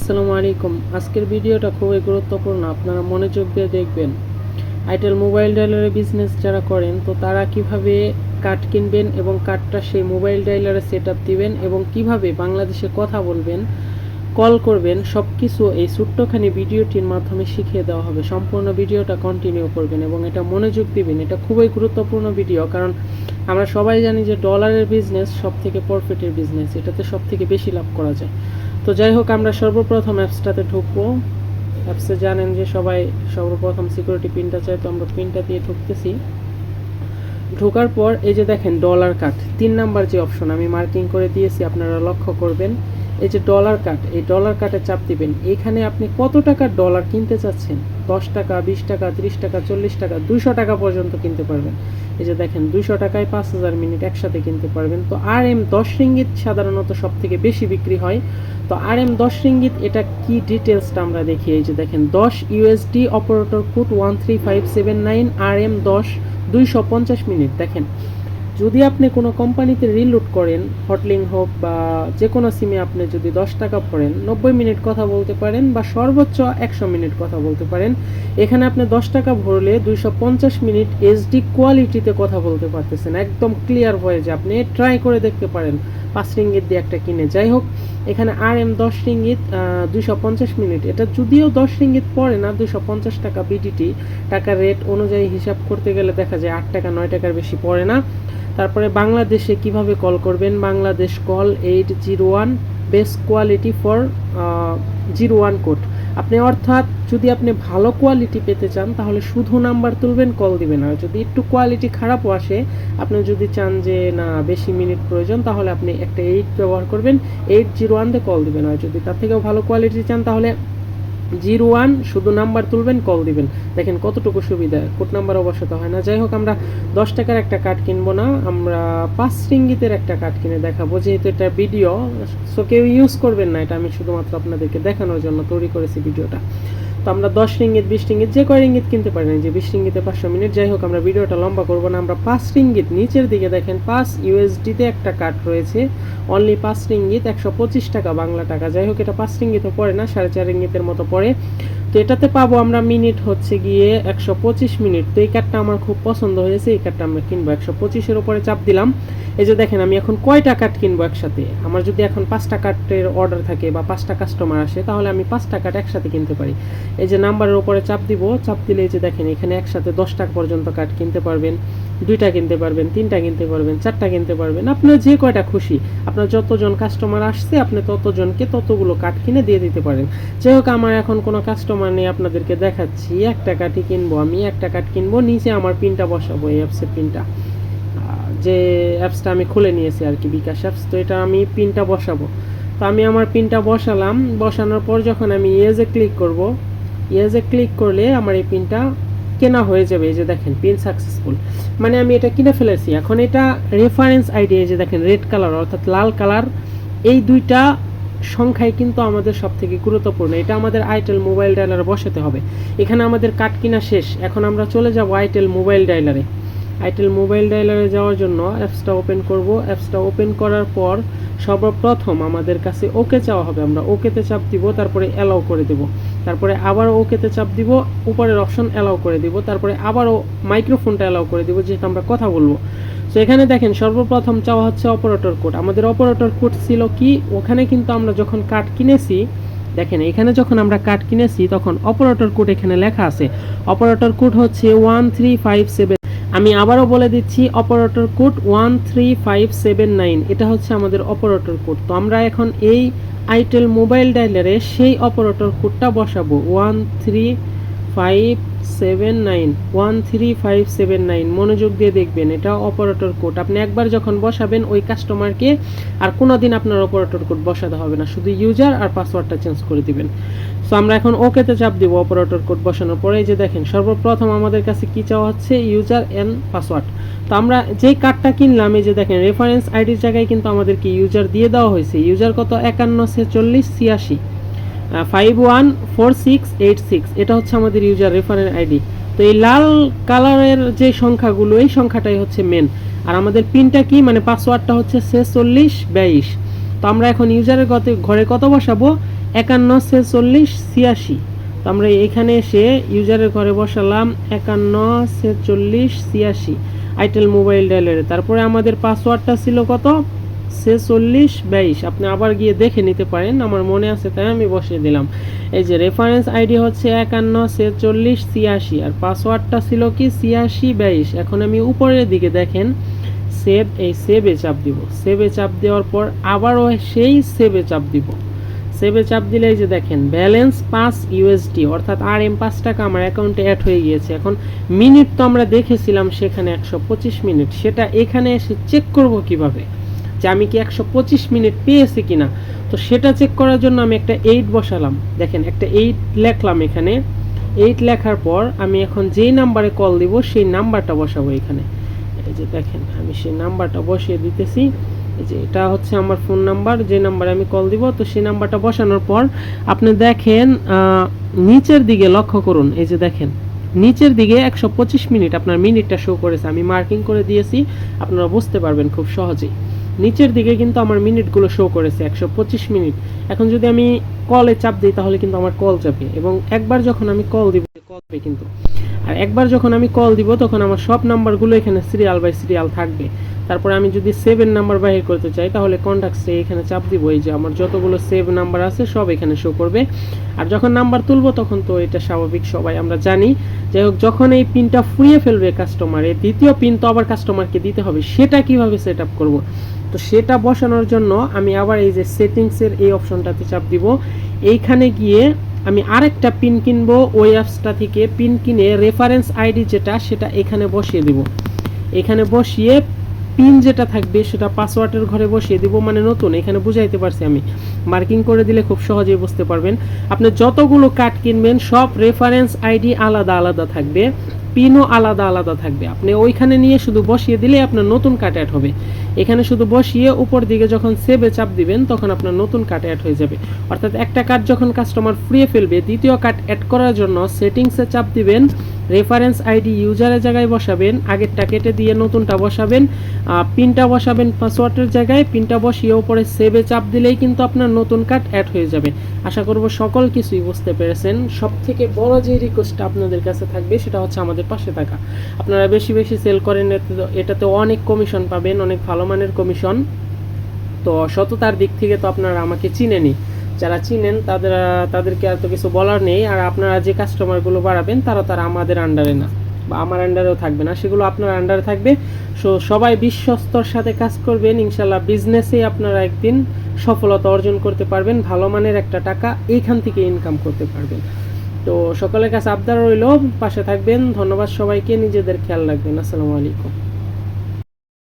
আসসালামু আলাইকুম। আজকের ভিডিওটা খুবই গুরুত্বপূর্ণ, আপনারা মনোযোগ দিয়ে দেখবেন। আইটেল মোবাইল ডাইলারের বিজনেস যারা করেন, তো তারা কীভাবে কার্ড কিনবেন এবং কার্ডটা সেই মোবাইল ডাইলারে সেট আপ দিবেন এবং কীভাবে বাংলাদেশে কথা বলবেন কল করবেন সব কিছু এই ছোট্টখানি ভিডিওটির মাধ্যমে শিখিয়ে দেওয়া হবে। সম্পূর্ণ ভিডিওটা কন্টিনিউ করবেন এবং এটা মনোযোগ দিবেন। এটা খুবই গুরুত্বপূর্ণ ভিডিও কারণ আমরা সবাই জানি যে ডলারের বিজনেস সব থেকে প্রফিটের বিজনেস এটাতে সব থেকে বেশি লাভ করা যায়। তো যাই হোক, আমরা সর্বপ্রথম অ্যাপসটাতে ঢুকবো। অ্যাপসে জানেন যে সবাই সর্বপ্রথম সিকিউরিটি পিনটা চাই তো আমরা পিনটা দিয়ে ঢুকতেছি। ঢোকার পর এই যে দেখেন ডলার কাট তিন নাম্বার যে অপশন আমি মার্কিং করে দিয়েছি, আপনারা লক্ষ্য করবেন। এই যে ডলার কাট এই ডলার কাটে চাপ দিবেন। এখানে আপনি কত টাকার ডলার কিনতে চাচ্ছেন? দশ টাকা, বিশ টাকা, ত্রিশ টাকা, চল্লিশ টাকা, দুইশো টাকা পর্যন্ত কিনতে পারবেন। এই যে দেখেন, দুইশো টাকায় পাঁচ হাজার মিনিট একসাথে কিনতে পারবেন। তো আর এম দশ রিঙ্গিত সাধারণত সব থেকে বেশি বিক্রি হয়। তো আর এম দশ রিঙ্গিত, এটা কি ডিটেলসটা আমরা দেখি? এই যে দেখেন, দশ USSD operator code one three five seven nine আর এম দশ, দুইশো পঞ্চাশ মিনিট। দেখেন যদি আপনি কোনো কোম্পানিতে রিলুট করেন হটলিং হোক বা যে কোনো সিমে আপনি যদি দশ টাকা ভরেন, নব্বই মিনিট কথা বলতে পারেন বা সর্বোচ্চ একশো মিনিট কথা বলতে পারেন, এখানে আপনি দশ টাকা ভরলে দুইশো পঞ্চাশ মিনিট এইচডি কোয়ালিটিতে কথা বলতে পারতেছেন। একদম ক্লিয়ার ভয়েসে আপনি ট্রাই করে দেখতে পারেন। পাঁচ রিঙ্গিত দিয়ে একটা কিনে। যাই হোক, এখানে আর এম দশ রিঙ্গিত দুইশো পঞ্চাশ মিনিট। এটা যদিও দশ রিঙ্গিত পড়ে না, দুইশো পঞ্চাশ টাকা বিডিটি টাকার রেট অনুযায়ী হিসাব করতে গেলে দেখা যায় আট টাকা, নয় টাকার বেশি পড়ে না। তারপরে বাংলাদেশে কীভাবে কল করবেন? Bangladesh call eight zero one, best quality for zero one code. আপনি অর্থাৎ যদি আপনি ভালো কোয়ালিটি পেতে চান, তাহলে শুধু নাম্বার তুলবেন, কল দিবেন আর যদি একটু কোয়ালিটি খারাপও আসে, আপনি যদি চান যে, না, বেশি মিনিট প্রয়োজন, তাহলে আপনি একটা এইট ব্যবহার করবেন। এইট জিরো ওয়ান দিয়ে কল দিবেন। আর যদি তার থেকেও ভালো কোয়ালিটি চান, তাহলে জিরো ওয়ান, শুধু নাম্বার তুলবেন, কল দিবেন। দেখেন কতটুকু সুবিধা কোট নাম্বার অবশ্যই হয় না। যাই হোক, আমরা দশ টাকার একটা কার্ড কিনবো না, আমরা পাঁচ রিঙ্গিতের একটা কার্ড কিনে দেখাবো, যেহেতু এটা ভিডিও সো কেউ ইউজ করবেন না, এটা আমি শুধুমাত্র আপনাদেরকে দেখানোর জন্য তৈরি করেছি ভিডিওটা। তো আমরা দশ রিঙ্গিত, বিশ রিঙ্গিত, যে কয় রিঙ্গিত কিনতে পারি না যে বিশ রিঙ্গিতে পাঁচশো মিনিট, যাই হোক, আমরা ভিডিওটা লম্বা করব না। আমরা পাঁচ রিঙ্গিত, নিচের দিকে দেখেন, পাঁচ ইউএসডিতে একটা কাট রয়েছে। অনলি পাঁচ রিঙ্গিত, একশো পঁচিশ টাকা বাংলা টাকা। যাই হোক, এটা পাঁচ রিঙ্গিতও পড়ে না, সাড়ে চার রিঙ্গিতের মতো পড়ে। তো এটাতে পাবো আমরা মিনিট হচ্ছে গিয়ে একশো পঁচিশ মিনিট। তো এই কার্ডটা আমার খুব পছন্দ হয়েছে, এই কার্ডটা আমরা কিনবো। একশো পঁচিশের উপরে চাপ দিলাম। এই যে দেখেন, আমি এখন কয়টা কার্ড কিনবো একসাথে? আমার যদি এখন পাঁচটা কার্ডের অর্ডার থাকে বা পাঁচটা কাস্টমার আসে, তাহলে আমি পাঁচটা কার্ড একসাথে কিনতে পারি। এই যে নাম্বারের উপরে চাপ দিব, চাপ দিলে এই যে দেখেন, এখানে একসাথে দশ টাকা পর্যন্ত কার্ড কিনতে পারবেন, দুইটা কিনতে পারবেন, তিনটা কিনতে পারবেন, চারটা কিনতে পারবেন। আপনার যে কয়টা খুশি, আপনার যতজন কাস্টমার আসছে, আপনি ততজনকে ততগুলো কার্ড কিনে দিয়ে দিতে পারেন। যাই হোক, আমার এখন কোনো কাস্টমার নেই আপনাদেরকে দেখাচ্ছি, একটা কার্ডই কিনবো আমি, একটা কার্ড কিনবো, নিচে আমার পিনটা বসাবো এই অ্যাপসের পিনটা যে অ্যাপসটা আমি খুলে নিয়েছি আর কি, বিকাশ অ্যাপস তো এটা আমি পিনটা বসাবো। তো আমি আমার পিনটা বসালাম, বসানোর পর যখন আমি ইয়েজে ক্লিক করব ইয়েজে ক্লিক করলে আমার এই পিনটা কেনা হয়ে যাবে, এই যে দেখেন পিন সাকসেসফুল মানে আমি এটা কিনে ফেলেছি। এখন এটা রেফারেন্স আইডি এই যে দেখেন রেড কালার অর্থাৎ লাল কালার এই দুইটা সংখ্যাই কিন্তু আমাদের সব থেকে গুরুত্বপূর্ণ। এটা আমাদের আইটেল মোবাইল ডাইলারে বসাতে হবে। এখানে আমাদের কাট কিনা শেষ। এখন আমরা চলে যাব আইটেল মোবাইল ডাইলারে আইটেল মোবাইল ডাইলারে যাওয়ার জন্য অ্যাপসটা ওপেন করব। অ্যাপসটা ওপেন করার পর সর্বপ্রথম আমাদের কাছে ওকে চাওয়া হবে। আমরা ওকেতে চাপ দিব, তারপরে অ্যালাউ করে দেব। তারপরে আবার ওকেতে চাপ দিব, উপরের অপশন অ্যালাউ করে দিব। তারপরে আবারও মাইক্রোফোনটা অ্যালাউ করে দিব যেহেতু আমরা কথা বলব। তো এখানে দেখেন, সর্বপ্রথম চাওয়া হচ্ছে অপারেটর কোড আমাদের অপারেটর কোড ছিল কি? ওখানে কিন্তু আমরা যখন কার্ড কিনেছি, দেখেন, এখানে যখন আমরা কার্ড কিনেছি, তখন অপারেটর কোড এখানে লেখা আছে। অপারেটর কোড হচ্ছে ওয়ান থ্রি ফাইভ সেভেন আমি আবারও বলে দিচ্ছি operator code one three five seven nine এটা হচ্ছে আমাদের অপারেটর কোড তো আমরা এখন এই আইটেল মোবাইল ডাইলারে সেই অপারেটর কোডটা বসাবো one three five seven nine one three five seven nine মনোযোগ দিয়ে দেখবেন, এটা অপারেটর কোড আপনি একবার যখন বসাবেন, ওই কাস্টমারকে আর কোনো দিন আপনার অপারেটর কোড বসাতে হবে না, শুধু ইউজার আর পাসওয়ার্ডটা চেঞ্জ করে দিবেন। সো আমরা এখন ওকেতে চাপ দিব অপারেটর কোড বসানোর পরে। যে দেখেন, সর্বপ্রথম আমাদের কাছে কি চাওয়া হচ্ছে? ইউজার অ্যান্ড পাসওয়ার্ড তো আমরা যেই কার্ডটা কিনলাম, এই যে দেখেন রেফারেন্স আইডির জায়গায় কিন্তু আমাদেরকে ইউজার দিয়ে দেওয়া হয়েছে। ইউজার কত? একান্ন ছেচল্লিশ ছিয়াশি। Five one four six eight six এটা হচ্ছে আমাদের ইউজার রেফারেন্স আইডি তো এই লাল কালারের যে সংখ্যাগুলো, এই সংখ্যাটাই হচ্ছে মেন আর আমাদের পিনটা কি? মানে পাসওয়ার্ডটা হচ্ছে ছেচল্লিশ, বাইশ। তো আমরা এখন ইউজারের গত ঘরে কত বসাবো? একান্ন, ছেচল্লিশ, ছিয়াশি। তো আমরা এখানে এসে ইউজারের ঘরে বসালাম একান্ন, ছেচল্লিশ, ছিয়াশি। আইটেল মোবাইল ডায়ালারে তারপরে আমাদের পাসওয়ার্ডটা ছিল কত? ছেচল্লিশ বাইশ, আপনি আবার গিয়ে দেখে নিতে পারেন, আমার মনে আছে তাই আমি বসিয়ে দিলাম। এই যে রেফারেন্স আইডি হচ্ছে একান্ন ছেচল্লিশ ছিয়াশি, আর পাসওয়ার্ডটা ছিল কি? ছিয়াশি বাইশ। এখন আমি উপরের দিকে দেখেন সেভ এই সেভে চাপ দিব। সেভে চাপ দেওয়ার পর আবারও সেই সেভে চাপ দিব। সেভে চাপ দিলে এই যে দেখেন ব্যালেন্স পাঁচ ইউএসডি অর্থাৎ আর এম পাঁচ টাকা আমার অ্যাকাউন্টে অ্যাড হয়ে গিয়েছে। এখন মিনিট তো আমরা দেখেছিলাম সেখানে একশো পঁচিশ মিনিট সেটা এখানে এসে চেক করব কীভাবে? যে আমি কি একশো পঁচিশ মিনিট পেয়েছি কিনা? তো সেটা চেক করার জন্য আমি একটা এইট বসালাম। দেখেন, একটা এইট লেখলাম এখানে। এইট লেখার পর আমি এখন যেই নাম্বারে কল দিব, সেই নাম্বারটা বসাবো এখানে। এই যে দেখেন, আমি সেই নাম্বারটা বসিয়ে দিতেছি। যে এটা হচ্ছে আমার ফোন নাম্বার যে নাম্বারে আমি কল দিব, তো সেই নাম্বারটা বসানোর পর আপনি দেখেন নিচের দিকে লক্ষ্য করুন। এই যে দেখেন, নিচের দিকে একশো পঁচিশ মিনিট আপনার মিনিটটা শো করেছে। আমি মার্কিং করে দিয়েছি, আপনারা বুঝতে পারবেন খুব সহজেই। নিচের দিকে কিন্তু আমার মিনিটগুলো শো করেছে, একশো পঁচিশ মিনিট। এখন যদি আমি কলে চাপ দিই, তাহলে কিন্তু আমার কল যাবে এবং একবার যখন আমি কল দিব কল কিন্তু। আর একবার যখন আমি কল দিব, তখন আমার সব নাম্বারগুলো এখানে সিরিয়াল বাই সিরিয়াল থাকবে। তারপরে আমি যদি সেভেন নাম্বার বাহির করতে চাই, তাহলে কন্ট্যাক্টসে এখানে চাপ দিব। এই যে আমার যতগুলো সেভ নাম্বার আছে, সব এখানে শো করবে। আর যখন নাম্বার তুলবো, তখন তো এটা স্বাভাবিক, সবাই আমরা জানি। যাই হোক, যখন এই পিনটা ফুরিয়ে ফেলবে কাস্টমার দ্বিতীয় পিন তো আবার কাস্টমারকে দিতে হবে, সেটা কীভাবে সেট আপ করব? তো সেটা বসানোর জন্য আমি আবার এই যে সেটিংসের এই অপশনটাতে চাপ দিব। এইখানে গিয়ে আমি আরেকটা পিন কিনবো ওই অ্যাপসটা থেকে পিন কিনে রেফারেন্স আইডি যেটা, সেটা এখানে বসিয়ে দিব। এখানে বসিয়ে পিন যেটা থাকবে, সেটা পাসওয়ার্ডের ঘরে বসিয়ে দিব মানে নতুন, এখানে বুঝাইতে পারছি আমি। মার্কিং করে দিলে খুব সহজেই বুঝতে পারবেন। আপনি যতগুলো কার্ড কিনবেন, সব রেফারেন্স আইডি আলাদা আলাদা থাকবে। পিনও আলাদা আলাদা থাকবে। আপনি ওইখানে নিয়ে শুধু বসিয়ে দিলে আপনার নতুন কার্ড অ্যাড হবে। এখানে শুধু বসিয়ে উপর দিকে যখন সেভে চাপ দিবেন, তখন আপনার নতুন কার্ড অ্যাড হয়ে যাবে। অর্থাৎ একটা কার্ড যখন কাস্টমার ফুরিয়ে ফেলবে, দ্বিতীয় কার্ড অ্যাড করার জন্য সেটিংসে চাপ দিবেন রেফারেন্স আইডি ইউজারের জায়গায় বসাবেন, আগেরটা কেটে দিয়ে নতুনটা বসাবেন পিনটা বসাবেন পাসওয়ার্ডের জায়গায়, পিনটা বসিয়ে উপরে সেভে চাপ দিলেই কিন্তু আপনার নতুন কার্ড অ্যাড হয়ে যাবে। আশা করব সকল কিছুই বুঝতে পেরেছেন। সব থেকে বড় যে রিকোয়েস্টটা আপনাদের কাছে থাকবে, সেটা হচ্ছে আমাদের পাশে থাকা। আপনারা বেশি বেশি সেল করেন এটাতে অনেক কমিশন পাবেন, অনেক ভালো মানের কমিশন তো সততার দিক থেকে তো আপনারা আমাকে চিনেনি যারা চিনেন, তাদের, তাদেরকে আর তো কিছু বলার নেই। আর আপনারা যে কাস্টমারগুলো বাড়াবেন, তারা তারা আমাদের আন্ডারে না। বা আমার আন্ডারেও থাকবে না। সেগুলো আপনার আন্ডারে থাকবে। সো সবাই বিশ্বস্তর সাথে কাজ করবেন। ইনশাল্লাহ বিজনেসে আপনারা একদিন সফলতা অর্জন করতে পারবেন। ভালো মানের একটা টাকা এইখান থেকে ইনকাম করতে পারবেন। তো সকলের কাছে আবদার রইল পাশে থাকবেন। ধন্যবাদ সবাইকে নিজেদের খেয়াল রাখবেন। আসসালামু আলাইকুম।